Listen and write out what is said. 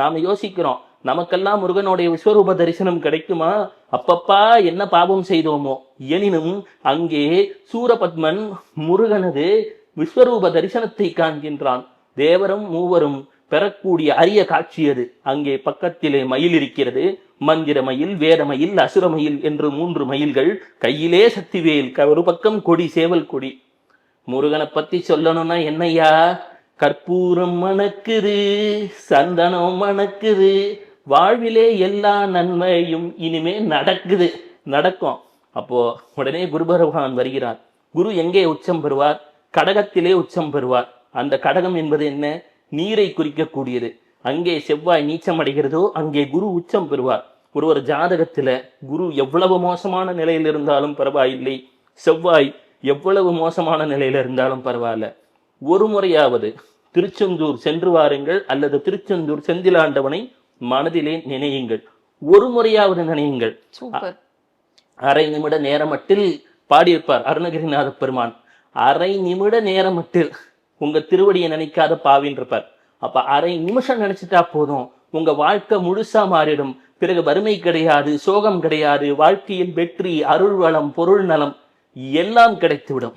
நாம யோசிக்கிறோம் நமக்கெல்லாம் முருகனுடைய விஸ்வரூப தரிசனம் கிடைக்குமா? அப்பப்பா என்ன பாபம் செய்தோமோ? எனினும் அங்கே சூரபத்மன் முருகனது விஸ்வரூப தரிசனத்தை காண்கின்றான். தேவரும் மூவரும் பெறக்கூடிய அரிய காட்சி அது. அங்கே பக்கத்திலே மயில் இருக்கிறது. மந்திர மயில் வேதமயில் அசுரமயில் அசுர மயில் என்று மூன்று மயில்கள் கையிலே சக்திவேல் க- ஒரு பக்கம் கொடி சேவல் கொடி. முருகனை பத்தி சொல்லணும்னா என்னய்யா? கற்பூரம் மணக்குது சந்தனம் மணக்குது வாழ்விலே எல்லா நன்மையும் இனிமே நடக்குது நடக்கும். அப்போ உடனே குரு பகவான் வருகிறார். குரு எங்கே உச்சம் பெறுவார்? கடகத்திலே உச்சம் பெறுவார். அந்த கடகம் என்பது என்ன? நீரை குறிக்கக்கூடியது. அங்கே செவ்வாய் நீச்சம் அடைகிறதோ அங்கே குரு உச்சம் பெறுவார். ஒருவர் ஜாதகத்துல குரு எவ்வளவு மோசமான நிலையில் இருந்தாலும் பரவாயில்லை. செவ்வாய் எவ்வளவு மோசமான நிலையில இருந்தாலும் பரவாயில்ல. ஒரு முறையாவது திருச்செந்தூர் சென்று வாருங்கள் அல்லது திருச்செந்தூர் செந்திலாண்டவனை மனதிலே நினையுங்கள். ஒரு முறையாவது நினையுங்கள். அரை நிமிட நேரமட்டில் பாடியிருப்பார் அருணகிரிநாத பெருமான். அரை நிமிட நேரமட்டில் உங்க திருவடியை நினைக்காத இருப்பார். அப்ப அரை நிமிஷம் நினைச்சிட்டா போதும். உங்க வாழ்க்கை முழுசா மாறிடும். பிறகு வறுமை கிடையாது சோகம் கிடையாது வாழ்க்கையில் வெற்றி அருள் வளம் பொருள் நலம் எல்லாம் கிடைத்துவிடும்.